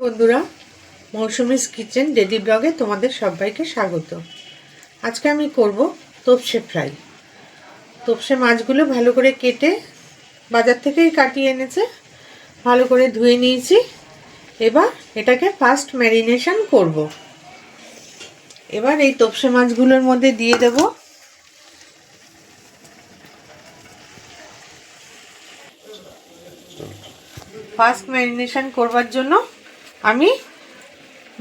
বন্ধুরা, Mousumi's kitchen daddy ব্লগে তোমাদের সবাইকে স্বাগত। আজকে আমি করব তোপসে ফ্রাই। তোপসে মাছগুলো ভালো করে কেটে বাজার থেকেই কাটিয়ে এনেছে, ভালো করে ধুয়ে নিয়েছি। এবার এটাকে ফার্স্ট ম্যারিনেশন করব। এবার এই তোপসে মাছগুলোর মধ্যে দিয়ে দেব। ফার্স্ট ম্যারিনেশন করবার জন্য আমি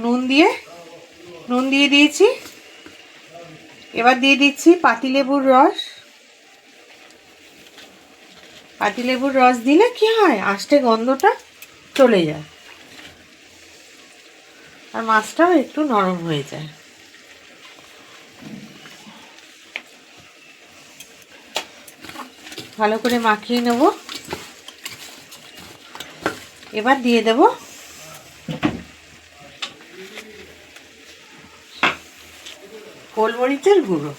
নুন দিয়ে নুন দিয়ে দিয়েছি। এবার দিয়ে দিচ্ছি পাতিলেবুর রস। পাতিলেবুর রস দিলে কি হয়? আষ্টে গন্ধটা চলে যায়। আর মাছটাও একটু নরম হয়ে যায়। ভালো করে মাখিয়ে নেব। এবার দিয়ে দেব গোলমরিচের গুঁড়ো।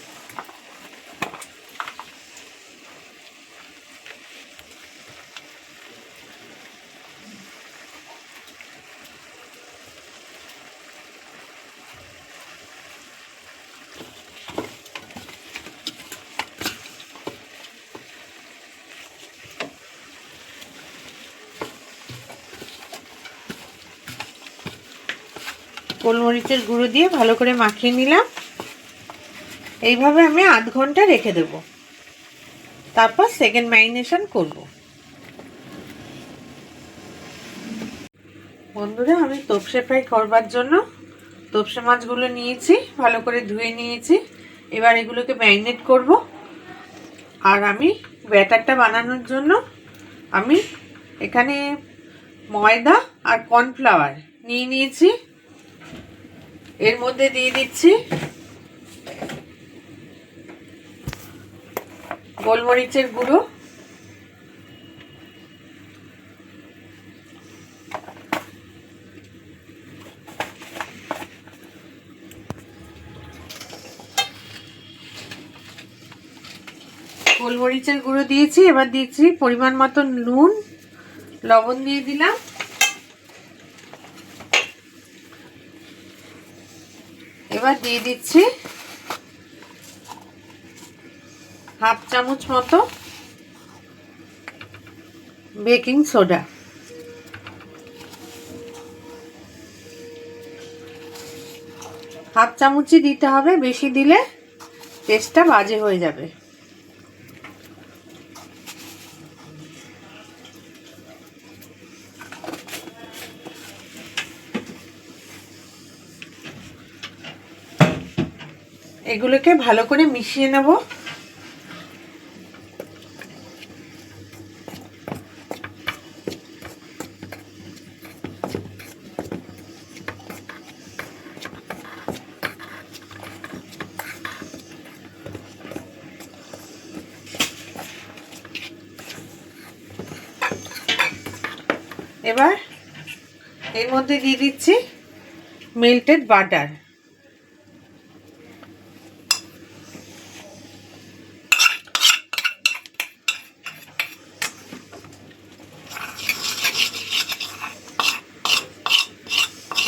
গোলমরিচের গুঁড়ো দিয়ে ভালো করে মাখিয়ে নিলাম। এইভাবে আমি আধ ঘণ্টা রেখে দেব। তারপর সেকেন্ড ম্যারিনেশন করব। বন্ধুরা, আমি তোপসে ফ্রাই করবার জন্য তোপসে মাছগুলো নিয়েছি, ভালো করে ধুয়ে নিয়েছি। এবার এগুলোকে ম্যারিনেট করব। আর আমি ব্যাটারটা বানানোর জন্য আমি এখানে ময়দা আর কর্নফ্লাওয়ার নিয়ে নিয়েছি। এর মধ্যে দিয়ে দিচ্ছি গোলমরিচের গুঁড়ো। গোলমরিচের গুঁড়ো দিয়েছি, এবার দিয়েছি পরিমাণ মতো নুন, লবণ দিয়ে দিলাম। এবার দিয়ে দিচ্ছি হাফ চামচ মতো বেকিং সোডা। হাফ চামচই দিতে হবে, বেশি দিলে টেস্টটা বাজে হয়ে যাবে। এগুলোকে ভালো করে মিশিয়ে নেব। এবার এর মধ্যে দিয়ে দিচ্ছি মেল্টেড বাটার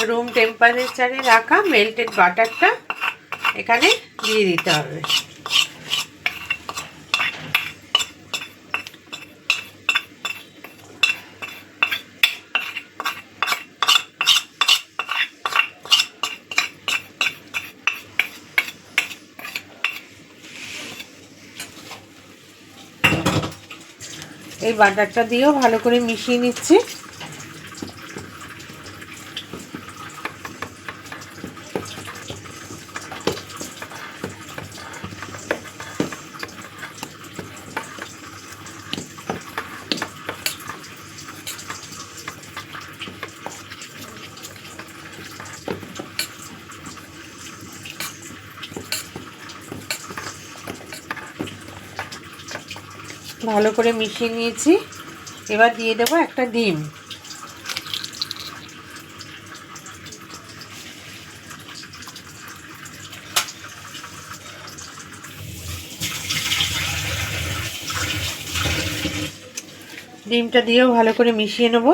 রুম টেম্পারেচারে রাখা মেল্টেড বাটারটা এখানে দিয়ে দিতে হবে। এই বাটারটা দিয়েও ভালো করে মিশিয়ে নিচ্ছি। ভালো করে মিশিয়ে নিয়েছি। এবার দিয়ে দেবো একটা ডিম। ডিমটা দিয়েও ভালো করে মিশিয়ে নেব।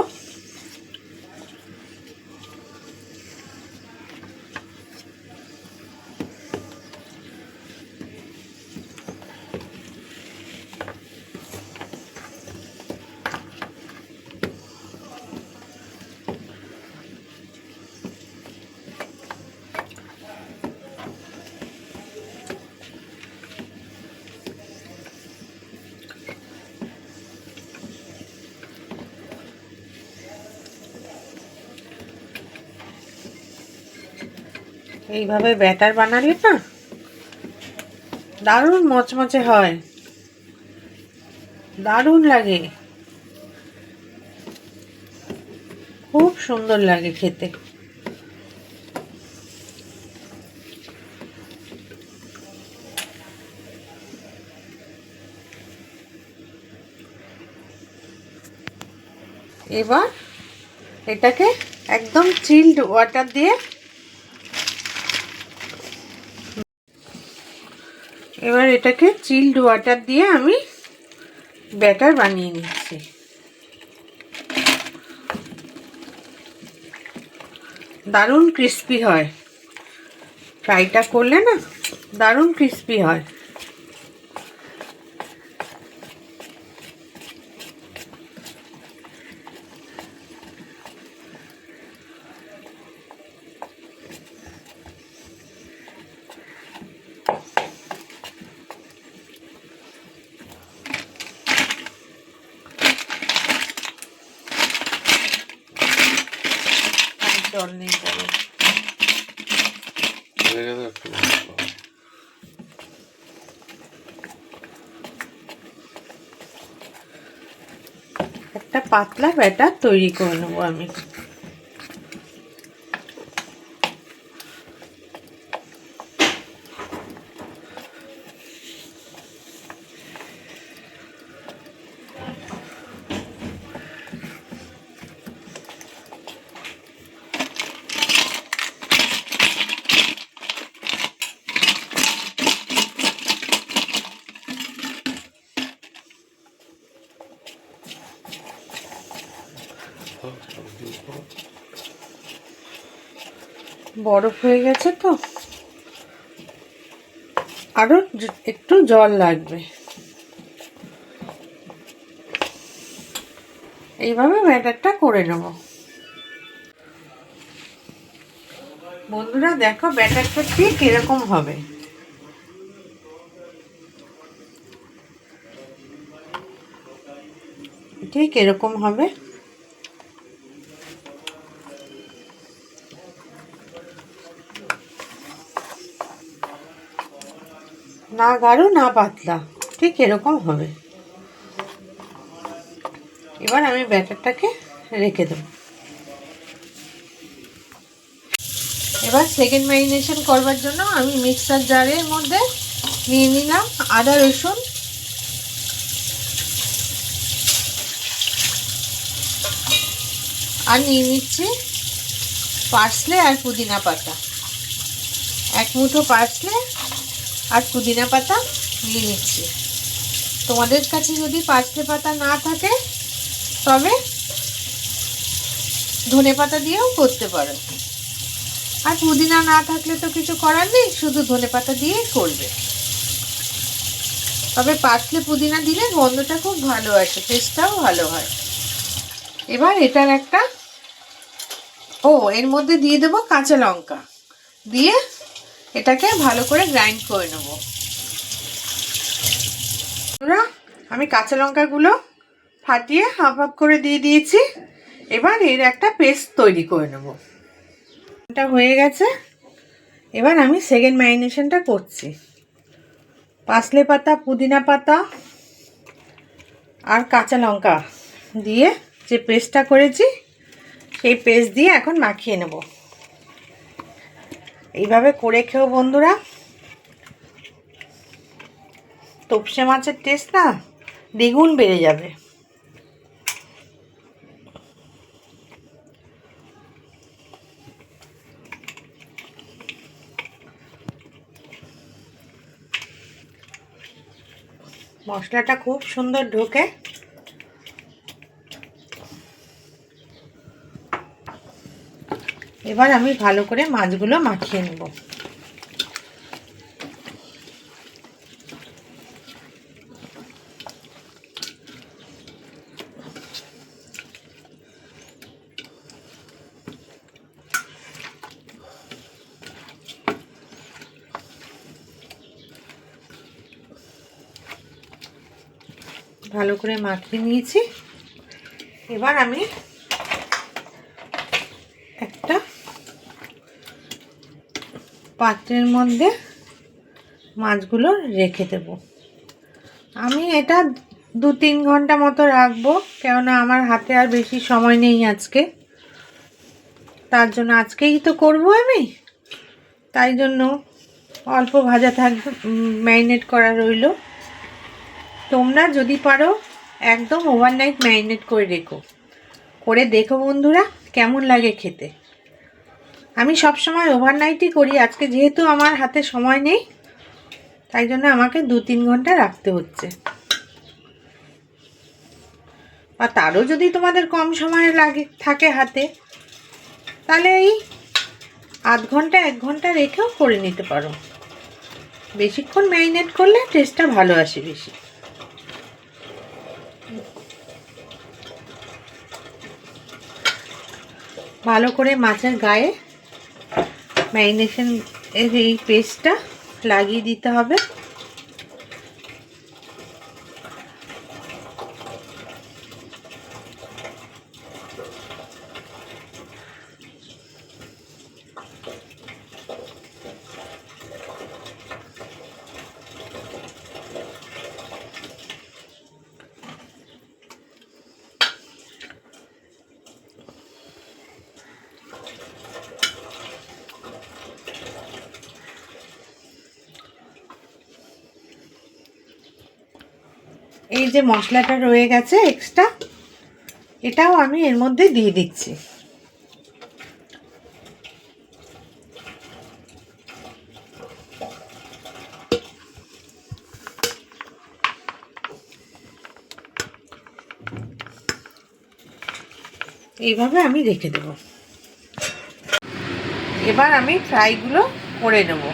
এইভাবে ব্যাটার বানালে না দারুণ মচমচে হয়। দারুণ লাগে। খুব সুন্দর লাগে খেতে। এবার এটাকে একদম চিল্ড ওয়াটার দিয়ে এবার এটাকে চিল্ড ওয়াটার দিয়ে আমি ব্যাটার বানিয়ে নিচ্ছি। দারুণ ক্রিস্পি হয়। ফ্রাইটা করলে না দারুণ ক্রিস্পি হয় আর জল নেই বলো। একটা পাতলা ব্যাটার তৈরি করে নেব আমি বরফ হয়ে গেছে তো। আরও একটু জল লাগবে। এইভাবে ব্যাটারটা করে নেব। বন্ধুরা, দেখো ব্যাটারটা ঠিক এরকম হবে। ঠিক এরকম হবে। না গাঢ়, না পাতলা। ঠিক এরকম হবে। এবার আমি ব্যাটারটাকে রেখে দেব। এবার সেকেন্ড ম্যারিনেশন করবার জন্য আমি মিক্সার জারের মধ্যে নিয়ে নিলাম আদা, রসুন। আর নিয়ে নিচ্ছি পার্সলে আর পুদিনা পাতা। এক মুঠো পার্সলে আর পুদিনা পাতা নিয়ে নিচ্ছি। তোমাদের কাছে যদি পাঁচলে পাতা না থাকে, তবে ধনে পাতা দিয়েও করতে পারো। আর পুদিনা না থাকলে তো কিছু করার নেই, শুধু ধনে পাতা দিয়েই করবে। তবে পাতলে পুদিনা দিলে গন্ধটা খুব ভালো আসে টেস্টটাও ভালো হয়। এবার এটার একটা, ও, এর মধ্যে দিয়ে দেবো কাঁচা লঙ্কা। দিয়ে এটাকে ভালো করে গ্রাইন্ড করে নেব। বন্ধুরা, আমি কাঁচা লঙ্কাগুলো ফাটিয়ে হাফ হাফ করে দিয়ে দিয়েছি। এবার এর একটা পেস্ট তৈরি করে নেব। এটা হয়ে গেছে। এবার আমি সেকেন্ড ম্যারিনেশনটা করছি। পাসলে পাতা পুদিনা পাতা আর কাঁচা লঙ্কা দিয়ে যে পেস্টটা করেছি সেই পেস্ট দিয়ে এখন মাখিয়ে নেব। এইভাবে করে খেও বন্ধুরা। তপসে মাছের টেস্ট না দ্বিগুণ বেড়ে যাবে। মশলাটা খুব সুন্দর ঢোকে। এবার আমি ভালো করে মাছগুলো মাখিয়ে নেব। ভালো করে মাখিয়ে নিয়েছি। এবার আমি একটা পাত্রের মধ্যে মাছগুলো রেখে দেব। আমি এটা দু তিন ঘণ্টা মতো রাখব, কেননা আমার হাতে আর বেশি সময় নেই আজকে। তার জন্য আজকেই তো করব আমি। তাই জন্য অল্প ভাজা থাকবে ম্যারিনেট করা রইল। তোমরা যদি পারো, একদম ওভারনাইট ম্যারিনেট করে রেখো। করে দেখো বন্ধুরা, কেমন লাগে খেতে। আমি সব সময় ওভারনাইটই করি। আজকে যেহেতু আমার হাতে সময় নেই, তাই জন্য আমাকে দু তিন ঘণ্টা রাখতে হচ্ছে। বা তারও যদি তোমাদের কম সময় লাগে, থাকে হাতে, তাহলে এই আধ ঘণ্টা, এক ঘণ্টা রেখেও করে নিতে পারো। বেশিক্ষণ ম্যারিনেট করলে টেস্টটা ভালো আসে বেশি। ভালো করে মাছের গায়ে ম্যারিনেশন এর এই পেস্টটা লাগিয়ে দিতে হবে। এই যে মশলাটা রয়ে গেছে এক্সট্রা এটাও আমি এর মধ্যে দিয়ে দিচ্ছি। এইভাবে আমি রেখে দেব। এবার আমি ফ্রাইগুলো করে নেব।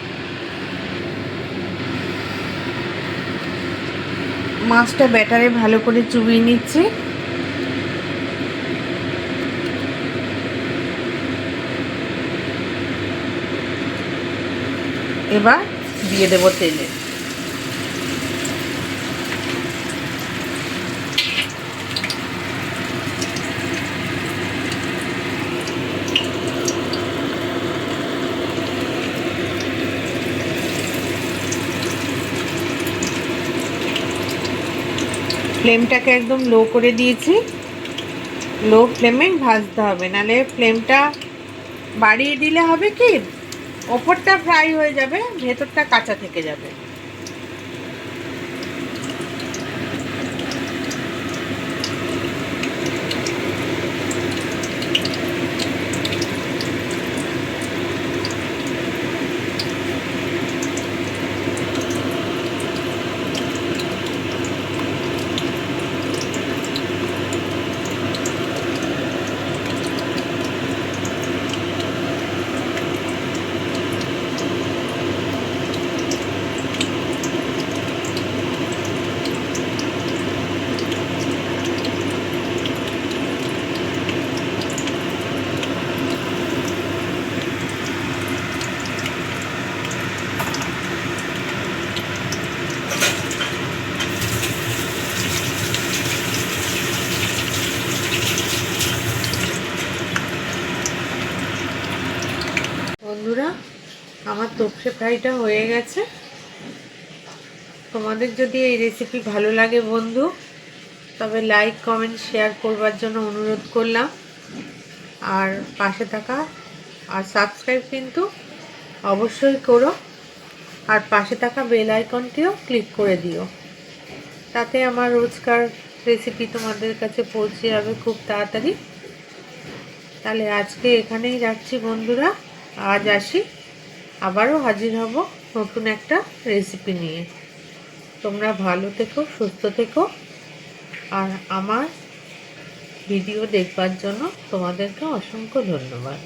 মাছটা ব্যাটারে ভালো করে চুবিয়ে নিচ্ছি। এবার দিয়ে দেবো তেলে। ফ্লেমটাকে একদম লো করে দিয়েছি। লো ফ্লেমে ভাজতে হবে, নালে ফ্লেমটা বাড়িয়ে দিলে হবে কি? ওপরটা ফ্রাই হয়ে যাবে, ভেতরটা কাঁচা থেকে যাবে বন্ধুরা আমার তোপসে ফ্রাইটা হয়ে গেছে। তোমাদের যদি এই রেসিপি ভালো লাগে বন্ধু, তবে লাইক কমেন্ট শেয়ার করবার জন্য অনুরোধ করলাম। আর পাশে থাকা আর সাবস্ক্রাইব কিন্তু অবশ্যই করো। আর পাশে থাকা বেল আইকনটিও ক্লিক করে দিও। তাতে আমার রোজকার রেসিপি তোমাদের কাছে পৌঁছে যাবে খুব তাড়াতাড়ি। তাহলে আজকে এখানেই রাখছি বন্ধুরা। আজ আসি। আবারও হাজির হব নতুন একটা রেসিপি নিয়ে। তোমরা ভালো থেকো, সুস্থ থেকো। আর আমার ভিডিও দেখবার জন্য তোমাদেরকে অসংখ্য ধন্যবাদ।